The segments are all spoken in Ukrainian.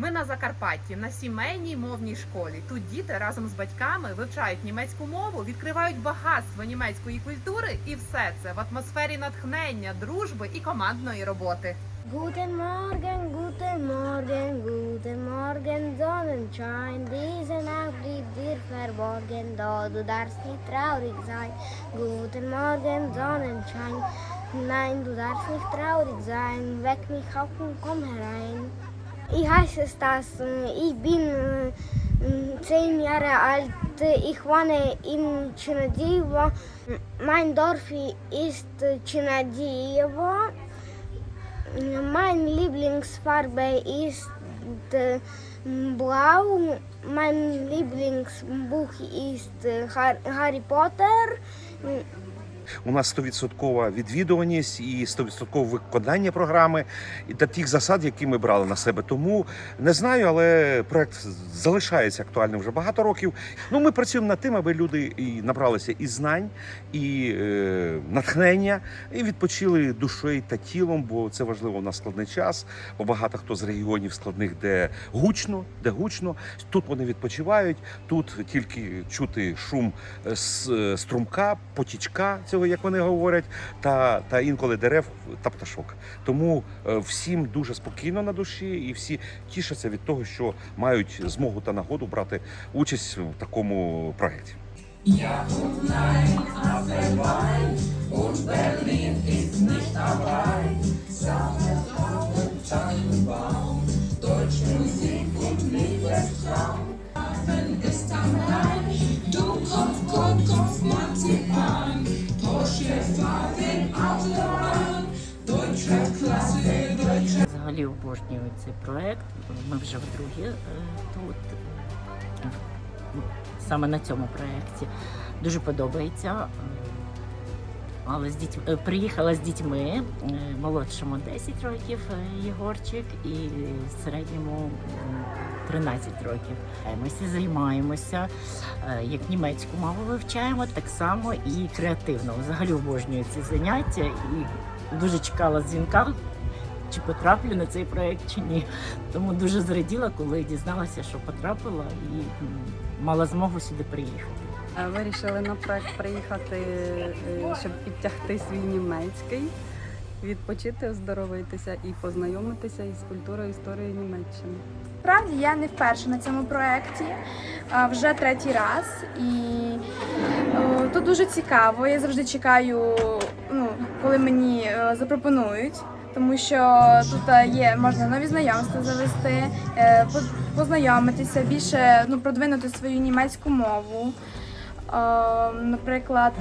Ми на Закарпатті на сімейній мовній школі. Тут діти разом з батьками вивчають німецьку мову, відкривають багатство німецької культури, і все це в атмосфері натхнення, дружби і командної роботи. Guten Morgen, guten Morgen, guten Morgen, Sonnenschein. Diese Nacht blieb dir verborgen, doch du darfst nicht traurig sein. Guten Morgen, Sonnenschein. Nein, du darfst nicht traurig sein. Weck mich auf und komm herein. Ich bin äh, zehn Jahre alt. Ich wohne in Chinadivo. Mein Dorf ist Chinadivo. Mein Lieblingsfarbe ist äh, blau. Mein Lieblingsbuch ist äh, Har- Harry Potter. У нас 100% відвідуваність і 100% виконання програми та тих засад, які ми брали на себе. Тому не знаю, але проект залишається актуальним вже багато років. Ну, ми працюємо над тим, аби люди і набралися і знань, і е, натхнення, і відпочили душею та тілом, бо це важливо в нас складний час. Бо багато хто з регіонів складних, де гучно, де гучно. Тут вони відпочивають. Тут тільки чути шум е, е, струмка, потічка цього, як вони говорять, та, та інколи дерев та пташок. Тому е, всім дуже спокійно на душі, і всі тішаться від того, що мають змогу та нагоду брати участь в такому проєкті. ist am Rhein. Dummkopf, Kohlkopf, Marzipan. Porsche, Fahrrad, Autobahn. Deutsche Klasse, Deutsche Взагалі обожнюю цей проект. Ми вже вдруге е, тут, е, саме на цьому проєкті. Дуже подобається. Е, Але з дітьми приїхала з дітьми молодшому 10 років Єгорчик і середньому 13 років. Е, Ми всі займаємося е, як німецьку мову вивчаємо, так само і креативно. Взагалі обожнюю ці заняття і дуже чекала дзвінка чи потраплю на цей проект чи ні. Тому дуже зраділа, коли дізналася, що потрапила і мала змогу сюди приїхати. Е, Вирішили на проект приїхати, щоб підтягти свій німецький, відпочити, оздоровитися і познайомитися із культурою історією Німеччини. Справді я не вперше на цьому проєкті, вже третій раз. І тут дуже цікаво. Я завжди чекаю, ну, коли мені е, запропонують, тому що тут е, є можна нові знайомства завести, е, познайомитися, більше ну, продвинути свою німецьку мову. Е, Наприклад,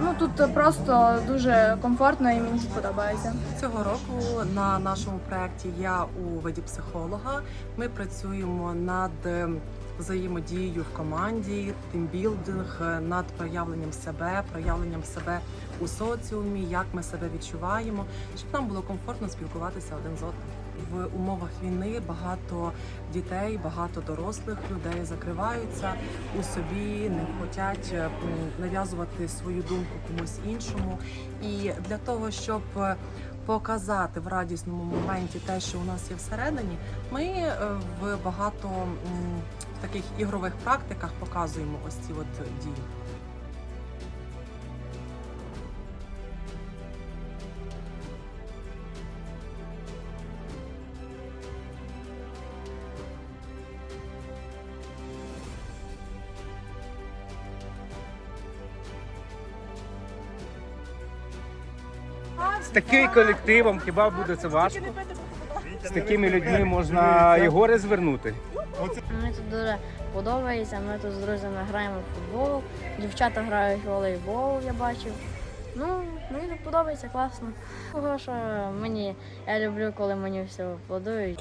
ну тут просто дуже комфортно і мені подобається. Цього року на нашому проєкті я у виді психолога. Ми працюємо над взаємодією в команді, тимбілдинг, над проявленням себе, проявленням себе у соціумі, як ми себе відчуваємо, щоб нам було комфортно спілкуватися один з одним. В умовах війни багато дітей, багато дорослих людей закриваються у собі, не хочуть е, нав'язувати свою думку комусь іншому. І для того, щоб е, показати в радісному моменті те, що у нас є всередині, ми е, в багато таких ігрових практиках показуємо ось ці от дії. З таким колективом хіба буде це важко? З такими людьми можна і гори звернути. Мені тут дуже подобається. Ми тут з друзями граємо в футбол. Дівчата грають в волейбол, я бачив. Ну, мені тут подобається класно. Того, що мені я люблю, коли мені все аплодують.